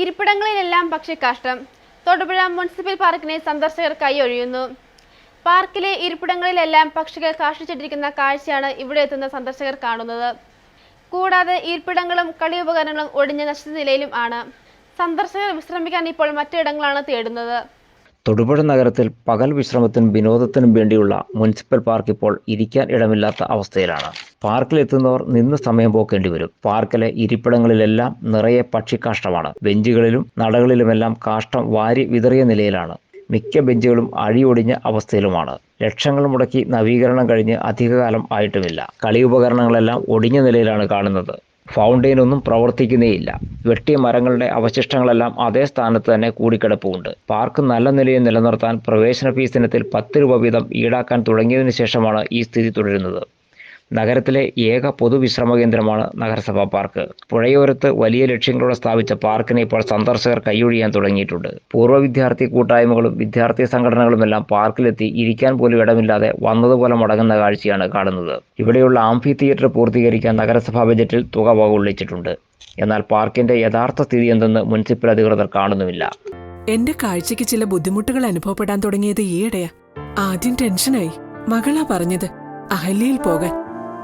ഇരിപ്പിടങ്ങളിലെല്ലാം പക്ഷി കഷ്ടം. തൊടുപുഴ മുനിസിപ്പൽ പാർക്കിനെ സന്ദർശകർ കൈയൊഴിയുന്നു. പാർക്കിലെ ഇരിപ്പിടങ്ങളിലെല്ലാം പക്ഷികൾ കാഷ്ടിച്ചിട്ടിരിക്കുന്ന കാഴ്ചയാണ് ഇവിടെ എത്തുന്ന സന്ദർശകർ കാണുന്നത്. കൂടാതെ ഇരിപ്പിടങ്ങളും കളി ഉപകരണങ്ങളും ഒടിഞ്ഞ നശിച്ച നിലയിലും ആണ്. സന്ദർശകർ വിശ്രമിക്കാൻ ഇപ്പോൾ മറ്റിടങ്ങളാണ് തേടുന്നത്. തൊടുപുഴ നഗരത്തിൽ പകൽ വിശ്രമത്തിനും വിനോദത്തിനും വേണ്ടിയുള്ള മുനിസിപ്പൽ പാർക്ക് ഇപ്പോൾ ഇരിക്കാൻ ഇടമില്ലാത്ത അവസ്ഥയിലാണ്. പാർക്കിലെത്തുന്നവർ നിന്ന് സമയം പോക്കേണ്ടി വരും. പാർക്കിലെ ഇരിപ്പിടങ്ങളിലെല്ലാം നിറയെ പക്ഷിക്കാഷ്ടമാണ് ബെഞ്ചുകളിലും നടകളിലുമെല്ലാം കാഷ്ടം വാരി വിതറിയ നിലയിലാണ്. മിക്ക ബെഞ്ചുകളും അഴിയൊടിഞ്ഞ അവസ്ഥയിലുമാണ്. ലക്ഷങ്ങൾ മുടക്കി നവീകരണം കഴിഞ്ഞ് അധികകാലം ആയിട്ടുമില്ല. കളിയുപകരണങ്ങളെല്ലാം ഒടിഞ്ഞ നിലയിലാണ് കാണുന്നത്. ഫൗണ്ടെയിൻ ഒന്നും പ്രവർത്തിക്കുന്നേയില്ല. വെട്ടിയ മരങ്ങളുടെ അവശിഷ്ടങ്ങളെല്ലാം അതേ സ്ഥാനത്ത് തന്നെ കൂടിക്കിടപ്പുണ്ട്. പാർക്ക് നല്ല നിലയിൽ നിലനിർത്താൻ പ്രവേശന ഫീസ് ഇനത്തിൽ പത്ത് രൂപ വീതം ഈടാക്കാൻ തുടങ്ങിയതിനു ശേഷമാണ് ഈ സ്ഥിതി തുടരുന്നത്. നഗരത്തിലെ ഏക പൊതുവിശ്രമ കേന്ദ്രമാണ് നഗരസഭാ പാർക്ക്. പുഴയോരത്ത് വലിയ ലക്ഷ്യങ്ങളോടെ സ്ഥാപിച്ച പാർക്കിനെ ഇപ്പോൾ സന്ദർശകർ കൈയൊഴിയാൻ തുടങ്ങിയിട്ടുണ്ട്. പൂർവ വിദ്യാർത്ഥി കൂട്ടായ്മകളും വിദ്യാർത്ഥി സംഘടനകളുമെല്ലാം പാർക്കിലെത്തി ഇരിക്കാൻ പോലും ഇടമില്ലാതെ വന്നതുപോലെ മടങ്ങുന്ന കാഴ്ചയാണ് കാണുന്നത്. ഇവിടെയുള്ള ആംഫി തിയേറ്റർ പൂർത്തീകരിക്കാൻ നഗരസഭാ ബജറ്റിൽ തുക വകുള്ളിച്ചിട്ടുണ്ട് എന്നാൽ പാർക്കിന്റെ യഥാർത്ഥ സ്ഥിതി എന്തെന്ന് മുനിസിപ്പൽ അധികൃതർ കാണുന്നുമില്ല. എന്റെ കാഴ്ചയ്ക്ക് ചില ബുദ്ധിമുട്ടുകൾ അനുഭവപ്പെടാൻ തുടങ്ങിയത് ഈയിടെയാ. ആദ്യം ടെൻഷനായി. മകളാ പറഞ്ഞത് അഹല്യയിൽ പോകാൻ.